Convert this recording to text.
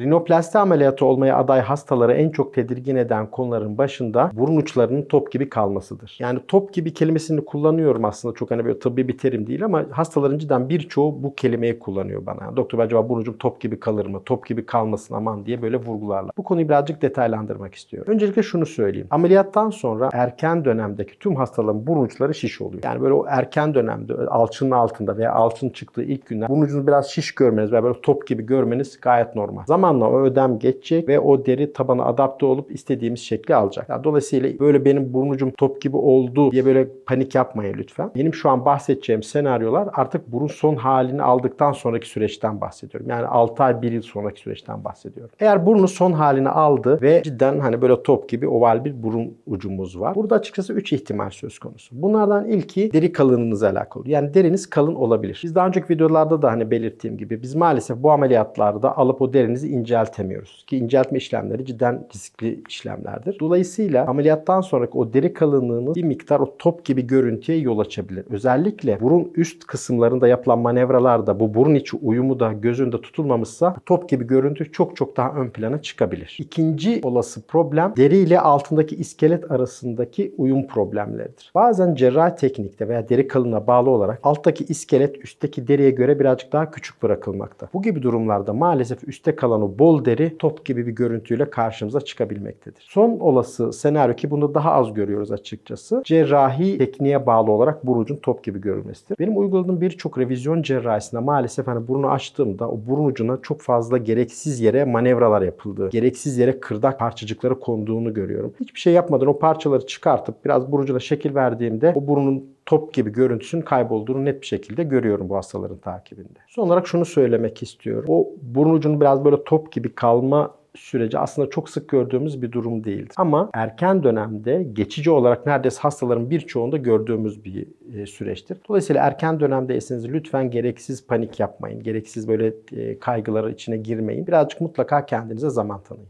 Rinoplasti ameliyatı olmaya aday hastaları en çok tedirgin eden konuların başında burun uçlarının top gibi kalmasıdır. Yani top gibi kelimesini kullanıyorum aslında çok hani böyle tıbbi bir terim değil ama hastaların cidden birçoğu bu kelimeyi kullanıyor bana. Doktor acaba burun ucum top gibi kalır mı? Top gibi kalmasın aman diye böyle vurgularla. Bu konuyu birazcık detaylandırmak istiyorum. Öncelikle şunu söyleyeyim. Ameliyattan sonra erken dönemdeki tüm hastaların burun uçları şiş oluyor. Yani böyle o erken dönemde alçının altında veya alçın çıktığı ilk günler burun ucunu biraz şiş görmeniz veya böyle top gibi görmeniz gayet normal. Zamanla o ödem geçecek ve o deri tabana adapte olup istediğimiz şekli alacak. Yani dolayısıyla böyle benim burun ucum top gibi oldu diye böyle panik yapmayın lütfen. Benim şu an bahsedeceğim senaryolar artık burun son halini aldıktan sonraki süreçten bahsediyorum. Yani 6 ay 1 yıl sonraki süreçten bahsediyorum. Eğer burnu son halini aldı ve cidden hani böyle top gibi oval bir burun ucumuz var. Burada açıkçası 3 ihtimal söz konusu. Bunlardan ilki deri kalınlığınızla alakalı. Yani deriniz kalın olabilir. Biz daha önceki videolarda da hani belirttiğim gibi biz maalesef bu ameliyatlarda alıp o derinizi inceltemiyoruz. Ki inceltme işlemleri cidden riskli işlemlerdir. Dolayısıyla ameliyattan sonraki o deri kalınlığınız bir miktar o top gibi görüntüye yol açabilir. Özellikle burun üst kısımlarında yapılan manevralarda bu burun içi uyumu da gözünde tutulmamışsa bu top gibi görüntü çok çok daha ön plana çıkabilir. İkinci olası problem deri ile altındaki iskelet arasındaki uyum problemleridir. Bazen cerrahi teknikte veya deri kalınlığına bağlı olarak alttaki iskelet üstteki deriye göre birazcık daha küçük bırakılmakta. Bu gibi durumlarda maalesef üstte kalan o bol deri top gibi bir görüntüyle karşımıza çıkabilmektedir. Son olası senaryo ki bunu daha az görüyoruz açıkçası. Cerrahi tekniğe bağlı olarak burun top gibi görülmesidir. Benim uyguladığım birçok revizyon cerrahisinde maalesef hani burnu açtığımda o burun ucuna çok fazla gereksiz yere manevralar yapıldığı, gereksiz yere kırdak parçacıkları konduğunu görüyorum. Hiçbir şey yapmadan o parçaları çıkartıp biraz burun ucuna şekil verdiğimde o burunun top gibi görüntüsünün kaybolduğunu net bir şekilde görüyorum bu hastaların takibinde. Son olarak şunu söylemek istiyorum. O burun ucunun biraz böyle top gibi kalma süreci aslında çok sık gördüğümüz bir durum değildir. Ama erken dönemde geçici olarak neredeyse hastaların birçoğunda gördüğümüz bir e, süreçtir. Dolayısıyla erken dönemdeyseniz lütfen gereksiz panik yapmayın. Gereksiz böyle e, kaygılara içine girmeyin. Birazcık mutlaka kendinize zaman tanıyın.